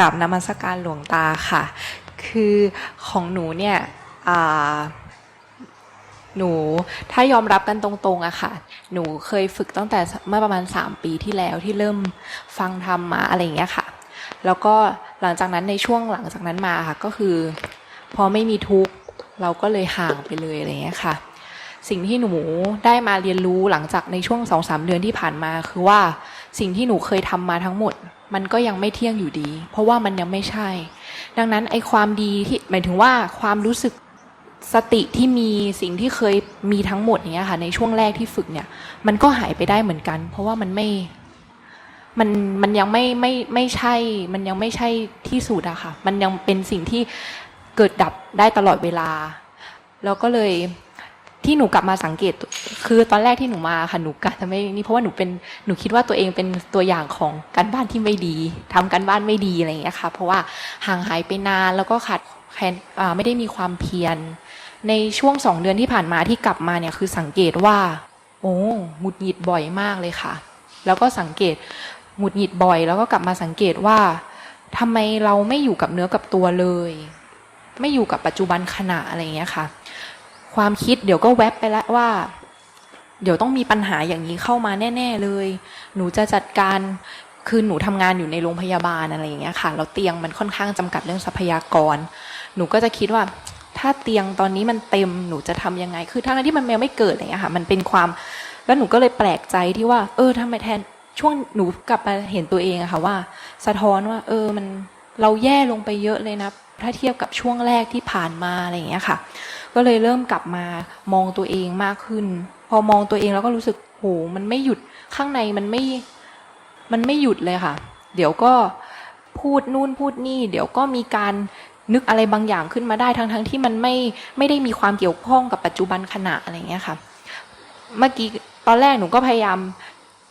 กับนมัสการหลวงตาค่ะ คือของหนูเนี่ยหนูถ้ายอมรับกันตรงๆอะค่ะ หนูเคยฝึกตั้งแต่เมื่อประมาณ 3 ปีที่แล้วที่เริ่มฟังธรรมมาอะไรอย่างเงี้ยค่ะ แล้วก็หลังจากนั้นในช่วงหลังจากนั้นมาค่ะ ก็คือ พอไม่มีทุกข์เราก็เลยห่างไปเลยอะไรอย่างเงี้ยค่ะ สิ่งที่หนูได้มาเรียนรู้หลังจากในช่วงสองสามเดือนที่ผ่านมาคือว่า สิ่งที่หนูเคยทำมาทั้งหมด มันก็ยังไม่เที่ยงอยู่ดี เพราะว่ามันยังไม่ใช่ ดังนั้นไอ้ความดีที่หมายถึงว่าความรู้สึกสติที่มีสิ่งที่เคยมีทั้งหมดเนี้ยค่ะ ในช่วงแรกที่ฝึกเนี่ย มันก็หายไปได้เหมือนกัน เพราะว่ามันไม่มันมันยังไม่ไม่ไม่ใช่ มันยังไม่ใช่ที่สุดอะค่ะ มันยังเป็นสิ่งที่เกิดดับได้ตลอดเวลา แล้วก็เลย ที่หนูกลับมาสังเกต คือตอนแรกที่หนูมาค่ะหนูกะจะไม่นี่เพราะว่าหนูเป็นหนูคิดว่าตัวเองเป็นตัวอย่างของการบ้านที่ไม่ดีทำการบ้านไม่ดีอะไรอย่างเงี้ยค่ะเพราะว่าห่างหายไปนานแล้วก็ขาดแคลนไม่ได้มีความเพียรในช่วงสองเดือนที่ผ่านมาที่กลับมาเนี่ยคือสังเกตว่า โอ้หงุดหงิดบ่อยมากเลยค่ะ แล้วก็สังเกตหงุดหงิดบ่อย แล้วก็กลับมาสังเกตว่าทำไมเราไม่อยู่กับเนื้อกับตัวเลย ไม่อยู่กับปัจจุบันขณะอะไรอย่างเงี้ยค่ะ ความคิดเดี๋ยวก็แวบไปแล้วว่า เดี๋ยวต้องมีปัญหาอย่างนี้เข้ามาแน่ ๆเลย หนูจะจัดการคือหนูทำงานอยู่ในโรงพยาบาลอะไรอย่างเงี้ยค่ะแล้วเตียงมันค่อนข้างจำกัดเรื่องทรัพยากร หนูก็จะคิดว่า ถ้าเตียงตอนนี้มันเต็มหนูจะทำยังไง คือทั้งที่มันยังไม่เกิดอะไรอย่างเงี้ยค่ะ มันเป็นความ แล้วหนูก็เลยแปลกใจที่ว่า เออทำไมแทนช่วงหนูกลับมาเห็นตัวเองอะค่ะว่า สะท้อนว่า เออมันเราแย่ลงไปเยอะเลยนะถ้าเทียบกับช่วงแรกที่ผ่านมาอะไรอย่างเงี้ยค่ะ ก็เลยเริ่มกลับมามองตัวเองมากขึ้น พอมองตัวเองแล้วก็รู้สึกโหมันไม่หยุดข้างในมันไม่มันไม่หยุดเลยค่ะ เดี๋ยวก็พูดนู่นพูดนี่ เดี๋ยวก็มีการนึกอะไรบางอย่างขึ้นมาได้ทั้งทงที่มันไม่ไม่ได้มีความเกี่ยวข้องกับปัจจุบันขณะอะไรเงี้ยค่ะ เมื่อกี้ตอนแรกหนูก็พยายาม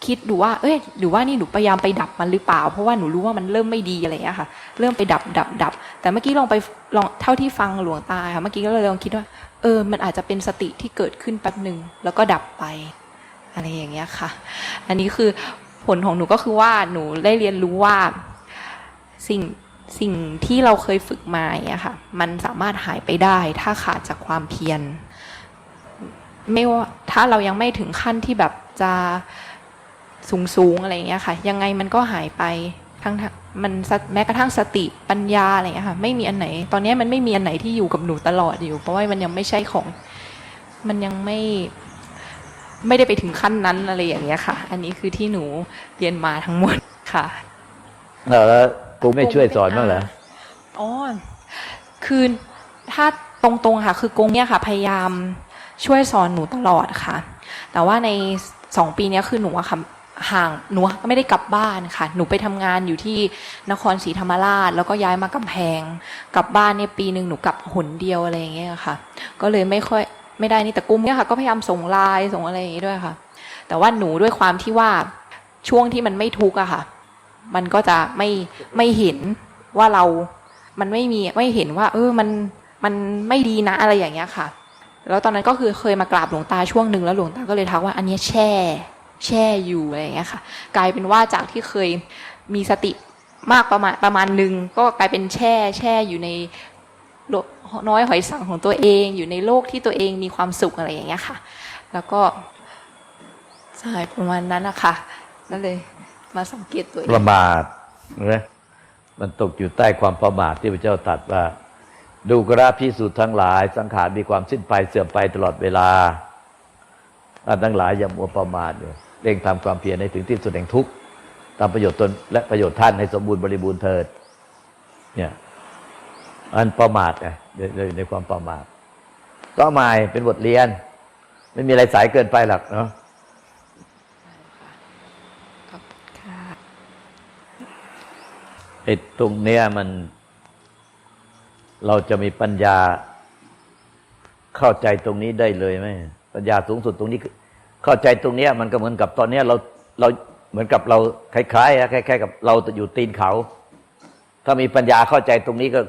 คิดดูว่า เอ้ย หรือว่านี่หนูพยายามไปดับมันหรือเปล่า เพราะว่าหนูรู้ว่ามันเริ่มไม่ดีอะไรอย่างเงี้ยค่ะ เริ่มไปดับดับดับ แต่เมื่อกี้ลองไปลองเท่าที่ฟังหลวงตาค่ะ เมื่อกี้ก็เลยลองคิดว่า เออ มันอาจจะเป็นสติที่เกิดขึ้นแป๊บหนึ่งแล้วก็ดับไป อะไรอย่างเงี้ยค่ะ อันนี้คือผลของหนูก็คือว่าหนูได้เรียนรู้ว่าสิ่งสิ่งที่เราเคยฝึกมาเงี้ยค่ะ มันสามารถหายไปได้ถ้าขาดจากความเพียร ไม่ว่าถ้าเรายังไม่ถึงขั้นที่แบบจะ สูงสูงๆอะไรอย่างเงี้ยค่ะ ยังไงมันก็หายไปทั้งทั้งมันสแม้กระทั่งสติปัญญาอะไรอย่างเงี้ยค่ะไม่มีอันไหน ตอนนี้มันไม่มีอันไหนที่อยู่กับหนูตลอดอยู่ เพราะว่ามันยังไม่ใช่ของ มันยังไม่ไม่ได้ไปถึงขั้นนั้นอะไรอย่างเงี้ยค่ะ อันนี้คือที่หนูเรียนมาทั้งหมดค่ะเอาแล้วกูไม่ช่วยสอนบ้างเหรออ๋อคือถ้าตรงๆค่ะ คือกงเนี่ยค่ะ พยายามช่วยสอนหนูตลอดค่ะ แต่ว่าในสองปีเนี้ยคือหนูอะค่ะ ห่างหนูก็ไม่ได้กลับบ้านค่ะ หนูไปทำงานอยู่ที่นครศรีธรรมราช แล้วก็ย้ายมากำแพง กลับบ้านเนี่ยปีหนึ่งหนูกลับหนเดียวอะไรอย่างเงี้ยค่ะ ก็เลยไม่ค่อยไม่ได้นี่แต่กุ้มเนี่ยค่ะ ก็พยายามส่งไลน์ส่งอะไรอย่างงี้ด้วยค่ะ แต่ว่าหนูด้วยความที่ว่าช่วงที่มันไม่ทุกข์อะค่ะ มันก็จะไม่ไม่เห็นว่าเรา มันไม่มีไม่เห็นว่า เออมันมันไม่ดีนะอะไรอย่างเงี้ยค่ะ แล้วตอนนั้นก็คือเคยมากราบหลวงตาช่วงหนึ่งแล้วหลวงตาก็เลยทักว่าอันนี้แช่ แช่อยู่อะไรอย่างเงี้ยค่ะ กลายเป็นว่าจากที่เคยมีสติมากประมาณประมาณหนึ่งก็กลายเป็นแช่แช่อยู่ในโลกน้อยหอยสังของตัวเอง อยู่ในโลกที่ตัวเองมีความสุขอะไรอย่างเงี้ยค่ะ แล้วก็ใช่ประมาณนั้นนะคะก็เลยมาสังเกตตัวเองประมาทนะมันตกอยู่ใต้ความประมาทที่พระเจ้าตรัสว่า ดูกราพิสูจน์ทั้งหลาย สังขารมีความสิ้นไปเสื่อมไปตลอดเวลาท่านทั้งหลายอย่ามัวประมาทอยู่ เร่งทำความเพียรให้ถึงที่สุดแห่งทุกข์ตามประโยชน์ตนและประโยชน์ท่านให้สมบูรณ์บริบูรณ์เถิด เนี่ย อันประมาทไงในในในความประมาทก็หมายเป็นบทเรียน ไม่มีอะไรสายเกินไปหรอกเนาะขอบคุณค่ะไอ้ตรงเนี้ยมัน เราจะมีปัญญาเข้าใจตรงนี้ได้เลยไหมปัญญาสูงสุดตรงนี้คือ เข้าใจตรงนี้มันก็เหมือนกับตอนนี้เราเราเหมือนกับเราคล้ายๆอะคล้ายๆกับเราอยู่ตีนเขา ถ้ามีปัญญาเข้าใจตรงนี้ก็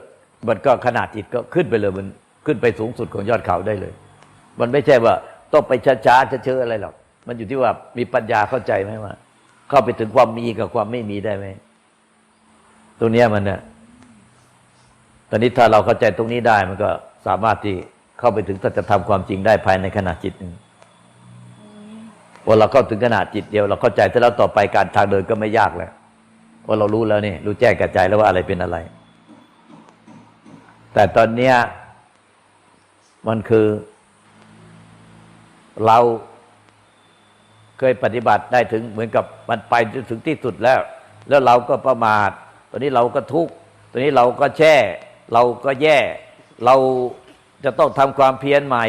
มันก็ขนาดจิตก็ขึ้นไปเลยมันขึ้นไปสูงสุดของยอดเขาได้เลย มันไม่ใช่ว่าต้องไปช้าๆเชอๆอะไรหรอกมันอยู่ที่ว่ามีปัญญาเข้าใจไหมว่า เข้าไปถึงความมีกับความไม่มีได้ไหมตรงนี้มันเนี่ยตอนนี้ถ้าเราเข้าใจตรงนี้ได้มันก็สามารถที่เข้าไปถึงสัจธรรมความจริงได้ภายในขณะจิตหนึ่ง พอเราเข้าถึงขนาดจิตเดียว เราเข้าใจแต่แล้วต่อไปการทางเดินก็ไม่ยากแล้วเพราะเรารู้แล้วนี่รู้แจ้งแก่ใจแล้วว่าอะไรเป็นอะไร แต่ตอนเนี้ยมันคือ เราเคยปฏิบัติได้ถึงเหมือนกับมันไปถึงที่สุดแล้ว แล้วเราก็ประมาทตอนนี้เราก็ทุกข์ตอนนี้เราก็แช่ เราก็แย่ เราจะต้องทำความเพียรใหม่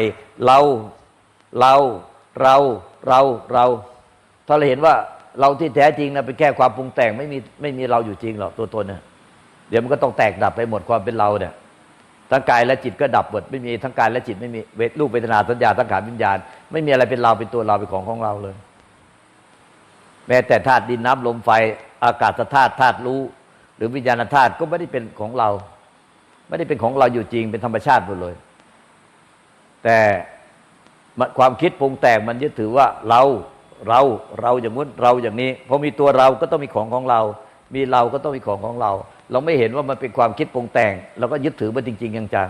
เราเราเรา เราเราถ้าเราเห็นว่าเราที่แท้จริงนะเป็นแค่ความปรุงแต่งไม่มีไม่มีเราอยู่จริงหรอกตัวตนเนี่ยเดี๋ยวมันก็ต้องแตกดับไปหมดความเป็นเราเนี่ยทั้งกายและจิตก็ดับหมดไม่มีทั้งกายและจิตไม่มีเวทรูปเวทนาสัญญาสังขารวิญญาณ ไม่มีอะไรเป็นเราเป็นตัวเราเป็นของของเราเลย แม้แต่ธาตุดินน้ำลมไฟอากาศธาตุธาตุรู้ หรือวิญญาณธาตุก็ไม่ได้เป็นของเรา ไม่ได้เป็นของเราอยู่จริงเป็นธรรมชาติหมดเลย แต่ ความคิดปรุงแต่งมันยึดถือว่าเราเราเราอย่างนู้นเราอย่างนี้พอมีตัวเราก็ต้องมีของของเรา มีเราก็ต้องมีของของเรา เราไม่เห็นว่ามันเป็นความคิดปรุงแต่งเราก็ยึดถือมันจริง ๆ จัง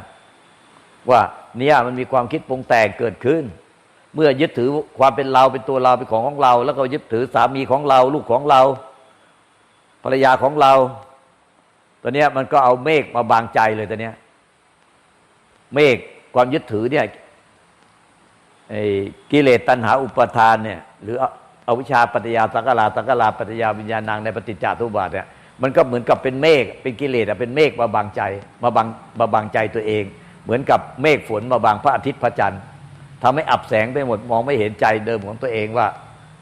ๆว่าเนี่ยมันมีความคิดปรุงแต่งเกิดขึ้น เมื่อยึดถือความเป็นเราเป็นตัวเราเป็นของของเรา แล้วก็ยึดถือสามีของเรา ลูกของเรา ภรรยาของเราตอนนี้มันก็เอาเมฆมาบางใจเลยตอนนี้เมฆความยึดถือเนี่ย กิเลสตัณหาอุปทานเนี่ยหรืออวิชชาปัจจยาสังกลาสังกลาปัจจยาวิญญาณังในปฏิจจทุบาทเนี่ยมันก็เหมือนกับเป็นเมฆเป็นกิเลสเป็นเมฆมาบังใจมาบังมาบังใจตัวเอง เหมือนกับเมฆฝนมาบังพระอาทิตย์พระจันทร์ทำให้อับแสงไปหมดมองไม่เห็นใจเดิมของตัวเองว่า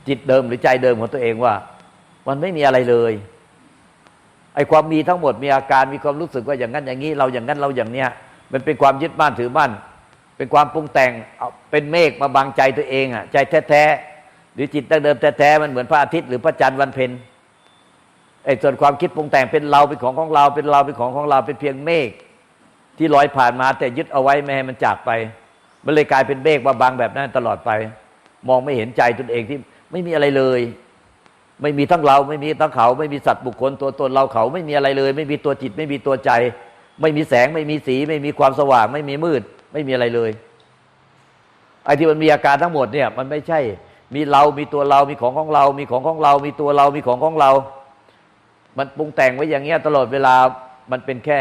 จิตเดิมหรือใจเดิมของตัวเองว่า มันไม่มีอะไรเลยไอ้ความมีทั้งหมดมีอาการมีความรู้สึกว่าอย่างนั้นอย่างนี้เราอย่างนั้นเราอย่างเนี้ยมันเป็นความยึดมั่นถือมั่น เป็นความปรุงแต่งเป็นเมฆมาบังใจตัวเองอะ ใจแท้ๆหรือจิตตั้งเดิมแท้ๆมันเหมือนพระอาทิตย์หรือพระจันทร์วันเพ็ญไอ้ส่วนความคิดปรุงแต่งเป็นเราเป็นของของเรา เป็นเราเป็นของของเราเป็นเพียงเมฆที่ลอยผ่านมา แต่ยึดเอาไว้ไม่ให้มันจากไป มันเลยกลายเป็นเมฆมาบังแบบนั้นตลอดไป มองไม่เห็นใจตนเองที่ไม่มีอะไรเลย ไม่มีทั้งเราไม่มีทั้งเขา ไม่มีสัตว์บุคคลตัวตนเราเขาไม่มีอะไรเลย ไม่มีตัวจิต ไม่มีตัวใจ ไม่มีแสงไม่มีสี ไม่มีความสว่าง ไม่มีมืด ไม่มีอะไรเลยไอ้ที่มันมีอาการทั้งหมดเนี่ย มันไม่ใช่ มีเรา มีตัวเรา มีของของเรา มีของของเรา มีตัวเรา มีของของเรา มันปรุงแต่งไว้อย่างเงี้ยตลอดเวลา มันเป็นแค่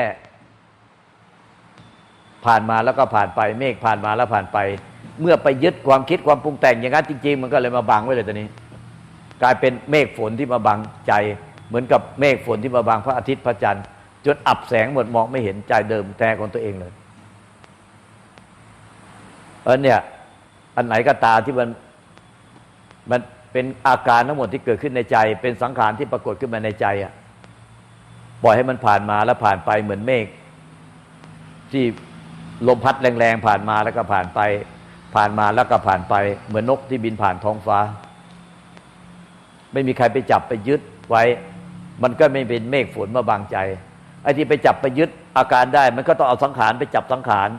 ผ่านมาแล้วก็ผ่านไป เมฆผ่านมาแล้วผ่านไป เมื่อไปยึดความคิดความปรุงแต่งอย่างนั้นจริง ๆ มันก็เลยมาบังไว้เลยตอนนี้ กลายเป็นเมฆฝนที่มาบังใจ เหมือนกับเมฆฝนที่มาบังพระอาทิตย์พระจันทร์จนอับแสงหมดมองไม่เห็นใจเดิมแท้ของตัวเองเลย เออเนี่ยอันไหนก็ตามที่มันมันเป็นอาการทั้งหมดที่เกิดขึ้นในใจ เป็นสังขารที่ปรากฏขึ้นมาในใจอะปล่อยให้มันผ่านมาแล้วผ่านไปเหมือนเมฆที่ลมพัดแรงๆผ่านมาแล้วก็ผ่านไป ผ่านมาแล้วก็ผ่านไป เหมือนนกที่บินผ่านท้องฟ้า ไม่มีใครไปจับไปยึดไว้ มันก็ไม่เป็นเมฆฝนมาบังใจไอ้ที่ไปจับไปยึดอาการได้ มันก็ต้องเอาสังขารไปจับสังขาร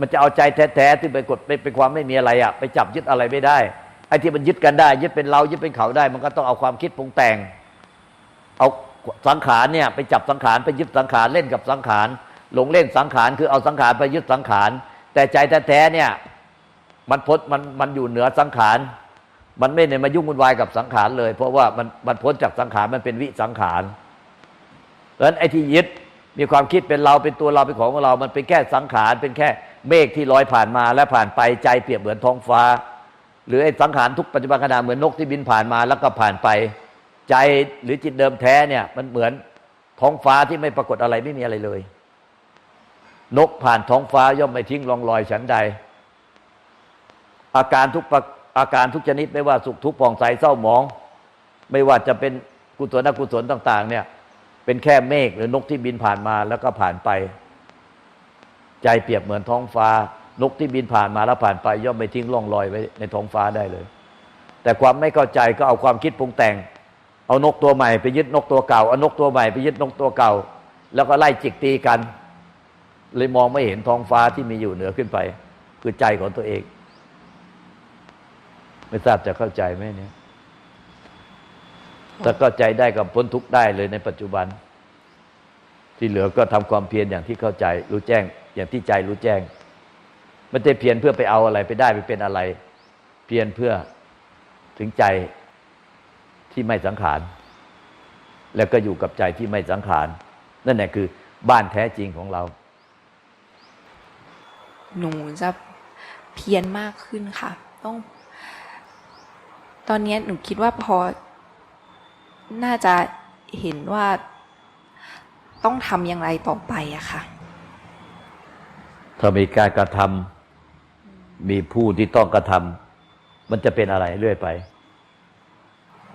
มันจะเอาใจแท้ๆที่ไปกดไปเป็นความไม่มีอะไรอะไปจับยึดอะไรไม่ได้ไอ้ที่มันยึดกันได้ ยึดเป็นเรายึดเป็นเขาได้ มันก็ต้องเอาความคิดปรุงแต่ง เอาสังขารเนี่ยไปจับสังขารไปยึดสังขารเล่นกับสังขารหลงเล่นสังขารคือเอาสังขารไปยึดสังขาร แต่ใจแท้ๆเนี่ย มันพ้นมันมันอยู่เหนือสังขารมันไม่ได้มายุ่งวุ่นวายกับสังขารเลย เพราะว่ามันมันพ้นจากสังขารมันเป็นวิสังขารเพราะฉะนั้นไอ้ที่ยึดมีความคิดเป็นเราเป็นตัวเราเป็นของของเรา มันเป็นแค่สังขารเป็นแค่ เมฆที่ลอยผ่านมาและผ่านไปใจเปรียบเหมือนท้องฟ้า หรือไอ้สังขารทุกปัจจุบันขณะเหมือนนกที่บินผ่านมาแล้วก็ผ่านไป ใจหรือจิตเดิมแท้เนี่ย มันเหมือนท้องฟ้าที่ไม่ปรากฏอะไรไม่มีอะไรเลย นกผ่านท้องฟ้าย่อมไม่ทิ้งร่องรอยฉันใด อาการทุกอาการทุกชนิดไม่ว่าสุขทุกข์ผ่องใสเศร้าหมอง ไม่ว่าจะเป็นกุศลอกุศลต่าง ๆ เนี่ย เป็นแค่เมฆหรือนกที่บินผ่านมาแล้วก็ผ่านไป ใจเปรียบเหมือนท้องฟ้า นกที่บินผ่านมาแล้วผ่านไป ย่อมไม่ทิ้งร่องรอยไว้ในท้องฟ้าได้เลย แต่ความไม่เข้าใจก็เอาความคิดปรุงแต่ง เอานกตัวใหม่ไปยึดนกตัวเก่าเอานกตัวใหม่ไปยึดนกตัวเก่า แล้วก็ไล่จิกตีกัน เลยมองไม่เห็นท้องฟ้าที่มีอยู่เหนือขึ้นไป คือใจของตัวเอง ไม่ทราบจะเข้าใจไหมเนี่ยถ้าเข้าใจได้กับพ้นทุกข์ได้เลยในปัจจุบัน ที่เหลือก็ทำความเพียรอย่างที่เข้าใจรู้แจ้ง อย่างที่ใจรู้แจ้งไม่ได้เพียรเพื่อไปเอาอะไรไปได้ไปเป็นอะไร เพียรเพื่อถึงใจที่ไม่สังขาร แล้วก็อยู่กับใจที่ไม่สังขาร นั่นแหละคือบ้านแท้จริงของเรา หนูจะเพียรมากขึ้นค่ะ ต้อง ตอนนี้หนูคิดว่าพอ น่าจะเห็นว่าต้องทำอย่างไรต่อไปอะค่ะ ถ้ามีการกระทำมีผู้ที่ต้องกระทำมันจะเป็นอะไรเรื่อยไป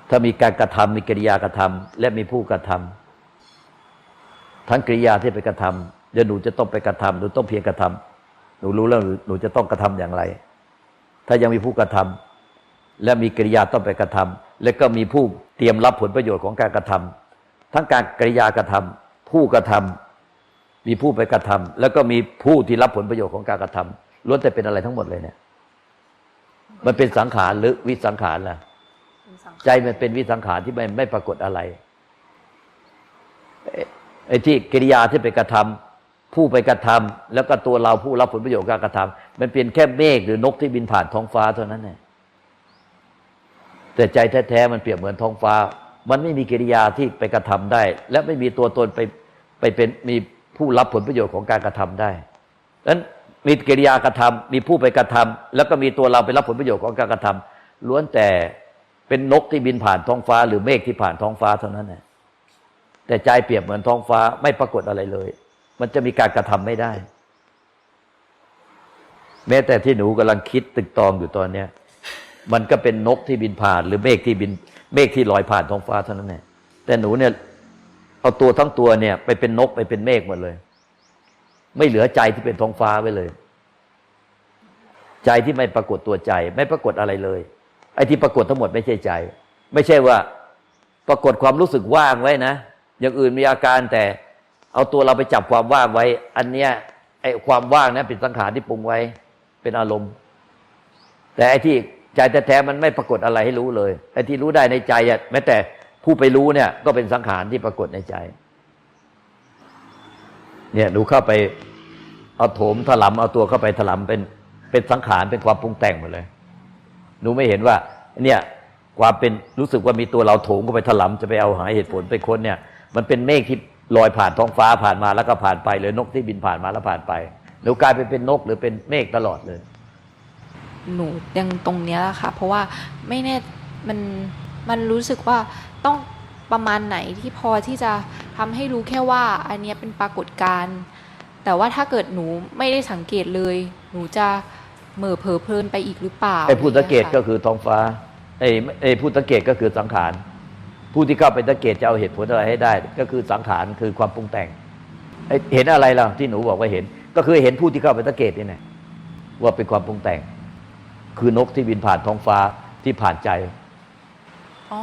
ถ้ามีการกระทำมีกิริยากระทำและมีผู้กระทำทั้งกิริยาที่ไปกระทำเดี๋ยวหนูจะต้องไปกระทำหนูต้องเพียงกระทำหนูรู้แล้วหนูจะต้องกระทำอย่างไร ถ้ายังมีผู้กระทำและมีกิริยาต้องไปกระทำและก็มีผู้เตรียมรับผลประโยชน์ของการกระทำทั้งการกิริยากระทำผู้กระทำ มีผู้ไปกระทำแล้วก็มีผู้ที่รับผลประโยชน์ของการกระทำล้วนแต่เป็นอะไรทั้งหมดเลยเนี่ย มันเป็นสังขารหรือวิสังขารล่ะ ใจมันเป็นวิสังขารที่ไม่ไม่ปรากฏอะไรไอ้ไอ้ที่กิริยาที่ไปกระทำผู้ไปกระทำแล้วก็ตัวเราผู้รับผลประโยชน์การกระทำมันเป็นแค่เมฆหรือนกที่บินผ่านท้องฟ้าเท่านั้นเนี่ยแต่ใจแท้ๆมันเปรียบเหมือนท้องฟ้า มันไม่มีกิริยาที่ไปกระทำได้ และไม่มีตัวตนไปไปเป็นมี ผู้รับผลประโยชน์ของการกระทำได้ดังนั้นมีกิริยากระทำมีผู้ไปกระทำแล้วก็มีตัวเราไปรับผลประโยชน์ของการกระทำล้วนแต่เป็นนกที่บินผ่านท้องฟ้า หรือเมฆที่ผ่านท้องฟ้าเท่านั้นแหละแต่ใจเปรียบเหมือนท้องฟ้าไม่ปรากฏอะไรเลย มันจะมีการกระทำไม่ได้ แม้แต่ที่หนูกำลังคิดตึกตองอยู่ตอนเนี้ยมันก็เป็นนกที่บินผ่าน หรือเมฆที่บิน เมฆที่ลอยผ่านท้องฟ้าเท่านั้นแหละแต่หนูเนี่ย เอาตัวทั้งตัวเนี่ย ไปเป็นนกไปเป็นเมฆหมดเลย ไม่เหลือใจที่เป็นท้องฟ้าไว้เลย ใจที่ไม่ปรากฏตัวใจ ไม่ปรากฏอะไรเลย ไอ้ที่ปรากฏทั้งหมดไม่ใช่ใจ ไม่ใช่ว่า ปรากฏความรู้สึกว่างไว้นะอย่างอื่นมีอาการแต่เอาตัวเราไปจับความว่างไว้ อันเนี้ยไอ้ความว่างนั้นเป็นสังขารที่ปรุงไว้ เป็นอารมณ์ แต่ไอ้ที่ใจแท้ๆมันไม่ปรากฏอะไรให้รู้เลยไอ้ที่รู้ได้ในใจแม้แต่ ผู้ไปรู้เนี่ย ก็เป็นสังขารที่ปรากฏในใจ เนี่ยหนูเข้าไปเอาโถมถลำเอาตัวเข้าไปถลำเป็นเป็นสังขารเป็นความปรุงแต่งหมดเลย หนูไม่เห็นว่า เนี่ยความเป็นรู้สึกว่ามีตัวเราโถมเข้าไปถลำจะไปเอาหาเหตุผลไปค้นเนี่ย มันเป็นเมฆที่ลอยผ่านท้องฟ้าผ่านมาแล้วก็ผ่านไปเลยนกที่บินผ่านมาแล้วผ่านไปหนูกลายไปเป็นนกหรือเป็นเมฆตลอดเลย หนูยังตรงเนี้ยแหละค่ะ เพราะว่าไม่แน่มันมันรู้สึกว่า ต้องประมาณไหนที่พอที่จะทำให้รู้แค่ว่าอันเนี้ยเป็นปรากฏการณ์แต่ว่าถ้าเกิดหนูไม่ได้สังเกตเลย หนูจะเหม่อเผลอเพลินไปอีกหรือเปล่าไอ้ผู้สังเกตก็ะไรงี้ยค่ะคือท้องฟ้าไอ้ไอ้ผู้สังเกตก็คือสังขารผู้ที่เข้าไปสังเกตจะเอาเหตุผลอะไรให้ได้ ก็คือสังขารคือความปรุงแต่งไอ้เห็นอะไรล่ะที่หนูบอกว่าเห็น ก็คือเห็นผู้ที่เข้าไปสังเกตนี่แหละว่าเป็นความปรุงแต่ง คือนกที่บินผ่านท้องฟ้าที่ผ่านใจอ๋อ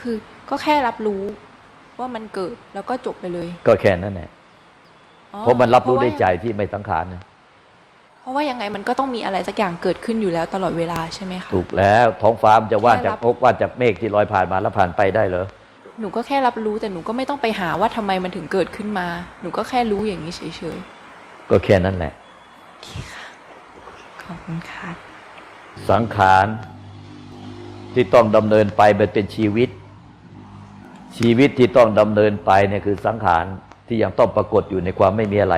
คือก็แค่รับรู้ว่ามันเกิดแล้วก็จบไปเลย ก็แค่นั้นแหละอ๋อเพราะมันรับรู้ได้เพาะว่าใจที่ไม่สังขารนะเพราะว่ายังไงมันก็ต้องมีอะไรสักอย่างเกิดขึ้นอยู่แล้วตลอดเวลาใช่ไหมคะถูกแล้วท้องฟ้ามันจะว่างจากแค่รับนกว่างจากเมฆที่ลอยผ่านมาแล้วผ่านไปได้เหรอหนูก็แค่รับรู้แต่หนูก็ไม่ต้องไปหาว่าทำไมมันถึงเกิดขึ้นมา หนูก็แค่รู้อย่างนี้เฉยก็แค่นั้นแหละๆขอบคุณค่ะสังขารที่ต้องดำเนินไปมันเป็นชีวิต ชีวิตที่ต้องดำเนินไปเนี่ยคือสังขารที่ยังต้องปรากฏอยู่ในความไม่มีอะไร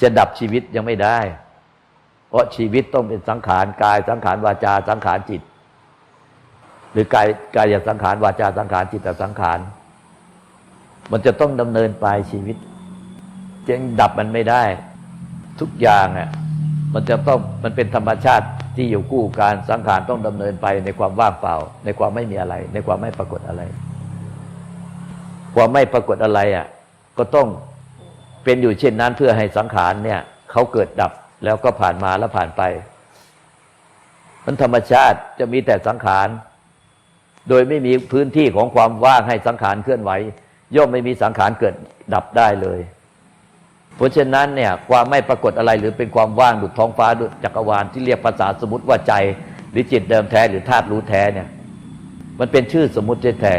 จะดับชีวิตยังไม่ได้ เพราะชีวิตต้องเป็นสังขารกายสังขารวาจาสังขารจิต หรือกายกายสังขารวาจาสังขารจิตตสังขารมันจะต้องดำเนินไปชีวิตยังดับมันไม่ได้ ทุกอย่างอะมันจะต้องมันเป็นธรรมชาติ ที่อยู่คู่การสังขารต้องดำเนินไปในความว่างเปล่า ในความไม่มีอะไร ในความไม่ปรากฏอะไร ความไม่ปรากฏอะไรอะก็ต้องเป็นอยู่เช่นนั้นเพื่อให้สังขารเนี่ยเขาเกิดดับแล้วก็ผ่านมาแล้วผ่านไป มันธรรมชาติจะมีแต่สังขาร โดยไม่มีพื้นที่ของความว่างให้สังขารเคลื่อนไหว ย่อมไม่มีสังขารเกิดดับได้เลย เพราะฉะนั้นเนี่ยความไม่ปรากฏอะไรหรือเป็นความว่างดุจท้องฟ้าดุจจักรวาลที่เรียกภาษาสมมติว่าใจหรือจิตเดิมแท้หรือธาตุรู้แท้เนี่ย มันเป็นชื่อสมมติแท้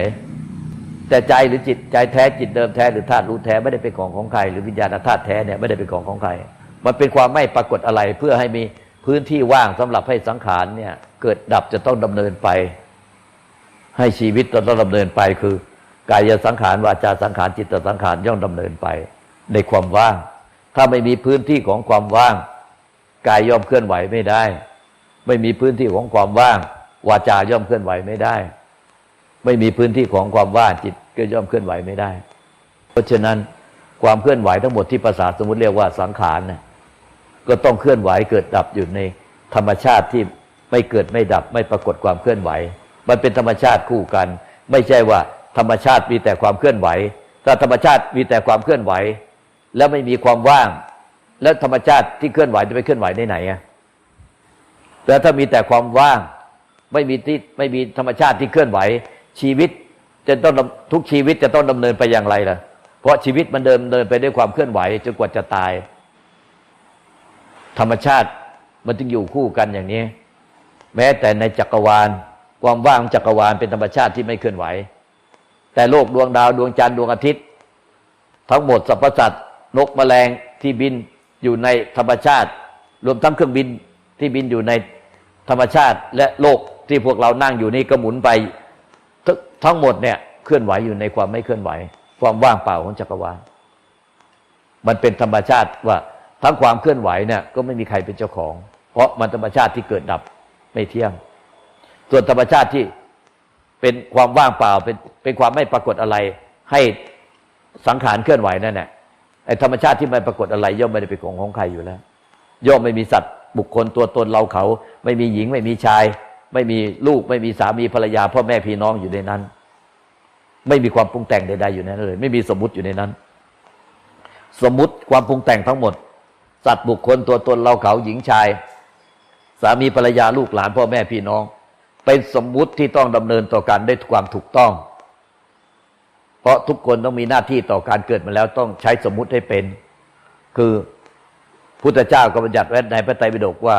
แต่ใจหรือจิตใจแท้จิตเดิมแท้หรือธาตุรู้แท้ไม่ได้เป็นของของใครหรือวิญญาณธาตุแท้เนี่ยไม่ได้เป็นของของใคร มันเป็นความไม่ปรากฏอะไรเพื่อให้มีพื้นที่ว่างสำหรับให้สังขารเนี่ย เกิดดับจะต้องดำเนินไป ให้ชีวิตต้องดำเนินไปคือกายสังขารวาจาสังขารจิตสังขารย่อมดำเนินไป ในความว่าง ถ้าไม่มีพื้นที่ของความว่าง กายย่อมเคลื่อนไหวไม่ได้ ไม่มีพื้นที่ของความว่าง วาจาย่อมเคลื่อนไหวไม่ได้ ไม่มีพื้นที่ของความว่างจิตก็ย่อมเคลื่อนไหวไม่ได้ เพราะฉะนั้นความเคลื่อนไหวทั้งหมดที่ภาษาสมมติเรียกว่าสังขารเนี่ยก็ต้องเคลื่อนไหวเกิดดับอยู่ในธรรมชาติที่ไม่เกิดไม่ดับไม่ปรากฏความเคลื่อนไหว มันเป็นธรรมชาติคู่กัน ไม่ใช่ว่าธรรมชาติมีแต่ความเคลื่อนไหว ถ้าธรรมชาติมีแต่ความเคลื่อนไหว แล้วไม่มีความว่าง แล้วธรรมชาติที่เคลื่อนไหวจะไปเคลื่อนไหวได้ไหนอะแล้วถ้ามีแต่ความว่างไม่มีที่ไม่มีธรรมชาติที่เคลื่อนไหว ชีวิตจะต้องทุกชีวิตจะต้องดำเนินไปอย่างไรล่ะ เพราะชีวิตมันเดินเดินไปด้วยความเคลื่อนไหวจนกว่าจะตาย ธรรมชาติมันจึงอยู่คู่กันอย่างนี้ แม้แต่ในจักรวาล ความว่างของจักรวาลเป็นธรรมชาติที่ไม่เคลื่อนไหว แต่โลกดวงดาวดวงจันทร์ดวงอาทิตย์ ทั้งหมดสรรพสัตว์ นกแมลงที่บินอยู่ในธรรมชาติ รวมทั้งเครื่องบินที่บินอยู่ในธรรมชาติ และโลกที่พวกเรานั่งอยู่นี่ก็หมุนไปททั้งหมดเนี่ยเคลื่อนไหวอยู่ในความไม่เคลื่อนไหว ความว่างเปล่าของจักรวาลมันเป็นธรรมชาติว่าทั้งความเคลื่อนไหวเนี่ยก็ไม่มีใครเป็นเจ้าของ เพราะมันธรรมชาติที่เกิดดับไม่เที่ยง ส่วนธรรมชาติที่เป็นความว่างเปล่าเป็นเป็นความไม่ปรากฏอะไร ให้สังขารเคลื่อนไหวนั่นแหละ ไอ้ธรรมชาติที่ไม่ปรากฏอะไร ย่อมไม่ได้เป็นของของใครอยู่แล้ว ย่อมไม่มีสัตว์บุคคลตัวตนเราเขา ไม่มีหญิงไม่มีชาย ไม่มีลูกไม่มีสามีภรรยาพ่อแม่พี่น้องอยู่ในนั้น ไม่มีความปรุงแต่งใดๆอยู่ในนั้นเลย ไม่มีสมมติอยู่ในนั้น สมมติความปรุงแต่งทั้งหมด สัตว์บุคคลตัวตนเราเขาหญิงชาย สามีภรรยาลูกหลานพ่อแม่พี่น้อง เป็นสมมุติที่ต้องดำเนินต่อกันด้วยความถูกต้อง เพราะทุกคนต้องมีหน้าที่ต่อการเกิดมาแล้วต้องใช้สมมุติให้เป็น คือพุทธเจ้าก็บัญญัติไว้ในพระไตรปิฎกว่า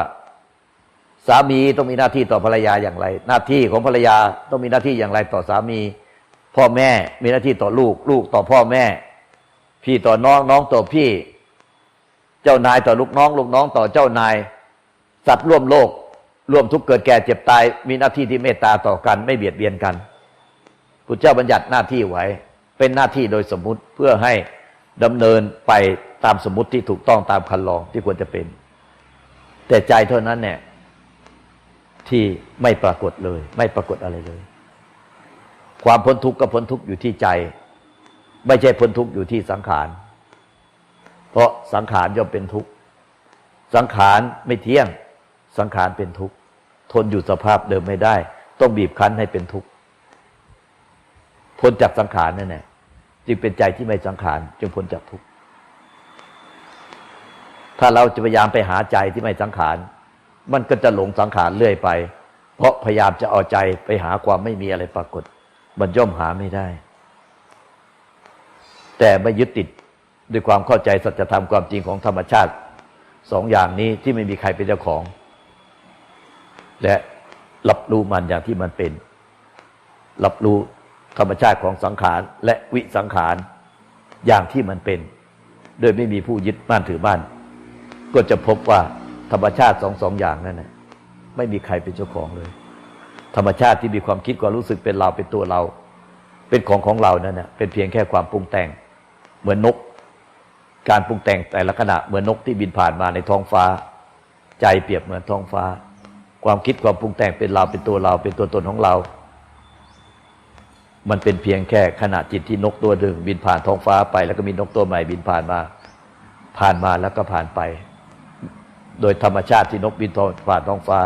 สามีต้องมีหน้าที่ต่อภรรยาอย่างไร หน้าที่ของภรรยาต้องมีหน้าที่อย่างไรต่อสามี พ่อแม่มีหน้าที่ต่อลูก ลูกต่อพ่อแม่ พี่ต่อน้องน้องต่อพี่ เจ้านายต่อลูกน้อง ลูกน้องต่อเจ้านาย สัตว์ร่วมโลกร่วมทุกเกิดแก่เจ็บตาย มีหน้าที่ที่เมตตาต่อกัน ไม่เบียดเบียนกันพุทธเจ้าบัญญัติหน้าที่ไว้ เป็นหน้าที่โดยสมมุติเพื่อให้ดำเนินไปตามสมมุติที่ถูกต้องตามคันลองที่ควรจะเป็น แต่ใจเท่านั้นเนี่ยที่ไม่ปรากฏเลย ไม่ปรากฏอะไรเลย ความพ้นทุกข์ก็พ้นทุกข์อยู่ที่ใจ ไม่ใช่พ้นทุกข์อยู่ที่สังขาร เพราะสังขารย่อมเป็นทุกข์สังขารไม่เที่ยง สังขารเป็นทุกข์ทนอยู่สภาพเดิมไม่ได้ ต้องบีบคั้นให้เป็นทุกข์ พ้นจากสังขารนั่นแหละจึงเป็นใจที่ไม่สังขาร จึงพ้นจากทุกข์ถ้าเราจะพยายามไปหาใจที่ไม่สังขาร มันก็จะหลงสังขารเรื่อยไป เพราะพยายามจะเอาใจไปหาความไม่มีอะไรปรากฏ มันย่อมหาไม่ได้ แต่ไม่ยึดติดด้วยความเข้าใจสัจธรรมความจริงของธรรมชาติสองอย่างนี้ที่ไม่มีใครเป็นเจ้าของ และรับรู้มันอย่างที่มันเป็น รับรู้ ธรรมชาติของสังขารและวิสังขารอย่างที่มันเป็น โดยไม่มีผู้ยึดมั่นถือมั่นก็จะพบว่าธรรมชาติสองสองอย่างนั่นนะไม่มีใครเป็นเจ้าของเลย ธรรมชาติที่มีความคิดความรู้สึกเป็นเราเป็นตัวเรา เป็นของของเรานั่นนะเป็นเพียงแค่ความปรุงแต่ง เหมือนนก การปรุงแต่งแต่ละขณะเหมือนนกที่บินผ่านมาในท้องฟ้า ใจเปรียบเหมือนท้องฟ้า ความคิดความปรุงแต่งเป็นเราเป็นตัวเรา เป็นตัวตนของเรา มันเป็นเพียงแค่ขณะจิตที่นกตัวหนึ่งบินผ่านท้องฟ้าไป แล้วก็มีนกตัวใหม่บินผ่านมา ผ่านมาแล้วก็ผ่านไป โดยธรรมชาติที่นกบินผ่านท้องฟ้า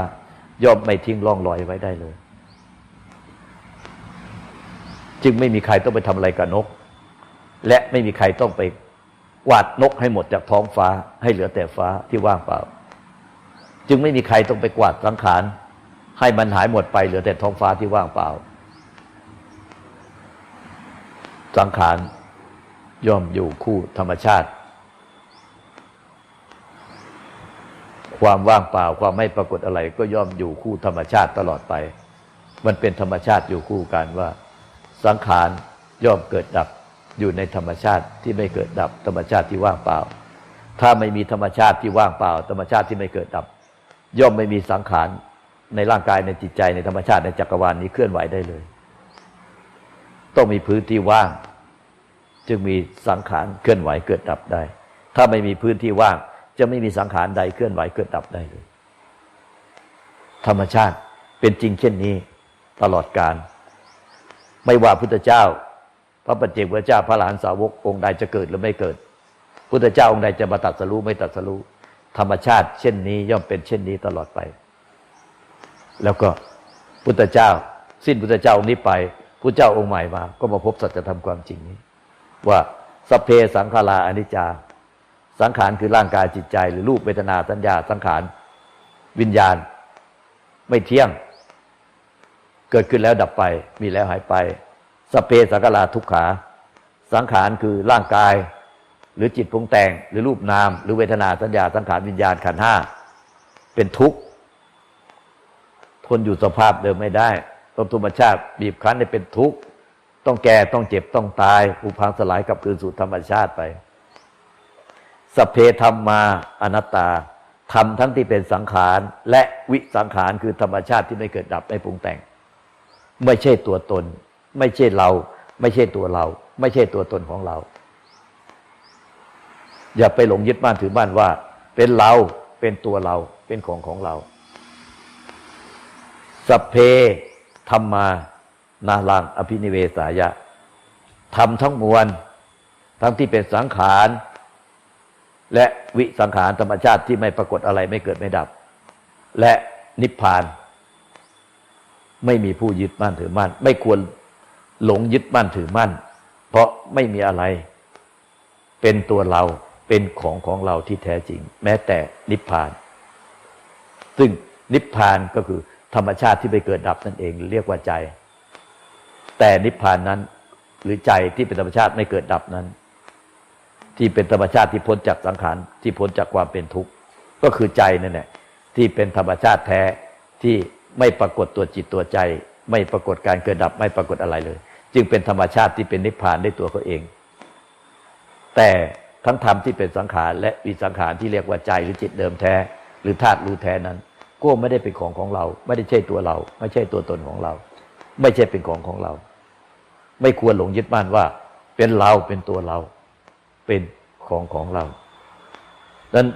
ย่อมไม่ทิ้งร่องรอยไว้ได้เลย จึงไม่มีใครต้องไปทำอะไรกับนก และไม่มีใครต้องไปกวาดนกให้หมดจากท้องฟ้า ให้เหลือแต่ฟ้าที่ว่างเปล่า จึงไม่มีใครต้องไปกวาดสังขารให้มันหายหมดไปเหลือแต่ท้องฟ้าที่ว่างเปล่า สังขารย่อมอยู่คู่ธรรมชาติ ความว่างเปล่าความไม่ปรากฏอะไร ก็ย่อมอยู่คู่ธรรมชาติตลอดไป มันเป็นธรรมชาติอยู่คู่กันว่า สังขารย่อมเกิดดับอยู่ในธรรมชาติที่ไม่เกิดดับ ธรรมชาติที่ว่างเปล่า ถ้าไม่มีธรรมชาติที่ว่างเปล่า ธรรมชาติที่ไม่เกิดดับ ย่อมไม่มีสังขารในร่างกายในจิตใจในธรรมชาติในจักรวาลนี้เคลื่อนไหวได้เลย ต้องมีพื้นที่ว่าง จึงมีสังขารเคลื่อนไหวเกิดดับได้ ถ้าไม่มีพื้นที่ว่าง จะไม่มีสังขารใดเคลื่อนไหวเกิดดับได้เลย ธรรมชาติเป็นจริงเช่นนี้ ตลอดการ ไม่ว่าพุทธเจ้า พระปัจเจกพุทธเจ้าพระหลานสาวกองค์ใดจะเกิดหรือไม่เกิด พุทธเจ้าองค์ใดจะมาตัดสรู้ไม่ตัดสรู้ธรรมชาติ เช่นนี้ย่อมเป็นเช่นนี้ตลอดไป แล้วก็พุทธเจ้า สิ้นพุทธเจ้าองค์นี้ไป พุทธเจ้าองค์ใหม่มา ก็มาพบสัจธรรมความจริงนี้ ว่าสเพสังขาราอนิจจา สังขารคือร่างกายจิตใจ หรือรูปเวทนาสัญญาสังขารวิญญาณ ไม่เที่ยง เกิดขึ้นแล้วดับไป มีแล้วหายไป สเพสังขาราทุกขา สังขารคือร่างกาย หรือจิตปรุงแต่ง หรือรูปนาม หรือเวทนาสัญญาสังขารวิญญาณขันห้าเป็นทุกข์ทนอยู่สภาพเดิมไม่ได้ ต้องธรรมชาติ บีบคั้นให้เป็นทุกข์ ต้องแก่ต้องเจ็บต้องตายผูพังสลายกลับคืนสู่ธรรมชาติไปสพเพธรรมมาอนัตตาธรรมทั้งที่เป็นสังขาร และวิสังขารคือธรรมชาติที่ไม่เกิดดับไม่ปรุงแต่ง ไม่ใช่ตัวตน ไม่ใช่เรา ไม่ใช่ตัวเรา ไม่ใช่ตัวตนของเรา อย่าไปหลงยึดบ้านถือบ้านว่า เป็นเราเป็นตัวเราเป็นของของเราสัพเพ ธรรมานาลังอภินิเวสายะทำทั้งมวล ทั้งที่เป็นสังขาร และวิสังขารธรรมชาติที่ไม่ปรากฏอะไรไม่เกิดไม่ดับ และนิพพาน ไม่มีผู้ยึดมั่นถือมั่น ไม่ควรหลงยึดมั่นถือมั่น เพราะไม่มีอะไร เป็นตัวเราเป็นของของเราที่แท้จริง แม้แต่นิพพาน ซึ่งนิพพานก็คือ ธรรมชาติที่ไปเกิดดับนั่นเอง เรียกว่าใจ แต่นิพพานนั้นหรือใจที่เป็นธรรมชาติไม่เกิดดับนั้น ที่เป็นธรรมชาติที่พ้นจากสังขารที่พ้นจากความเป็นทุกข์ก็คือใจนั่นแหละที่เป็นธรรมชาติแท้ที่ไม่ปรากฏตัวจิตตัวใจ ไม่ปรากฏการเกิดดับไม่ปรากฏอะไรเลย จึงเป็นธรรมชาติที่เป็นนิพพานได้ตัวเขาเอง แต่ทั้งธรรมที่เป็นสังขารและวิสังขารที่เรียกว่าใจหรือจิตเดิมแท้ หรือธาตุรู้แท้นั้น ก็ไม่ได้เป็นของของเรา ไม่ได้ใช่ตัวเรา ไม่ใช่ตัวตนของเรา ไม่ใช่เป็นของของเรา ไม่ควรหลงยึดมั่นว่า เป็นเราเป็นตัวเรา เป็นของของเราดังนั้น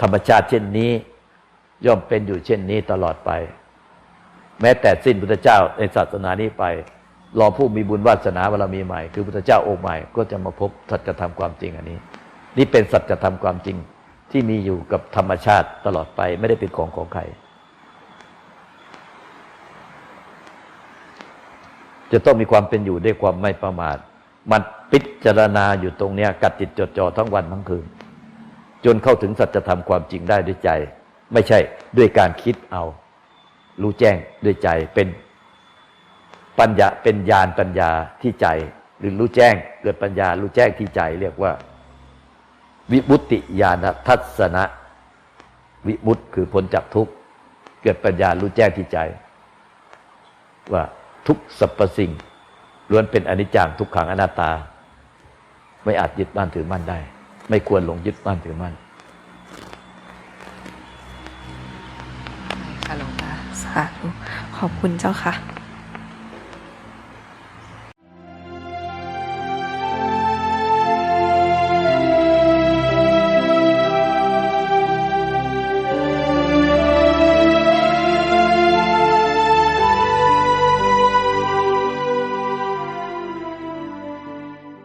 ธรรมชาติเช่นนี้ย่อมเป็นอยู่เช่นนี้ตลอดไป แม้แต่สิ้นพุทธเจ้าในศาสนานี้ไป รอผู้มีบุญวาสนาบารมีใหม่ คือพุทธเจ้าองค์ใหม่ก็จะมาพบสัจธรรมความจริงอันนี้ นี่เป็นสัจธรรมความจริง ที่มีอยู่กับธรรมชาติตลอดไป ไม่ได้เป็นของของใคร จะต้องมีความเป็นอยู่ด้วยความไม่ประมาท มันพิจารณาอยู่ตรงเนี้ยกัดจิตจดจ่อทั้งวันทั้งคืน จนเข้าถึงสัจธรรมความจริงได้ด้วยใจ ไม่ใช่ด้วยการคิดเอา รู้แจ้งด้วยใจเป็นปัญญาเป็นญาณปัญญาที่ใจ หรือรู้แจ้งเกิดปัญญารู้แจ้งที่ใจเรียกว่า วิมุตติญาณทัศนะ วิมุตติคือพ้นจากทุกข์ เกิดปัญญารู้แจ้งที่ใจ ว่าทุกสรรพสิ่งล้วนเป็นอนิจจังทุกขังอนัตตา ไม่อาจยึดมั่นถือมั่นได้ ไม่ควรหลงยึดมั่นถือมั่นค่ะหลวงตาสาธุขอบคุณเจ้าค่ะ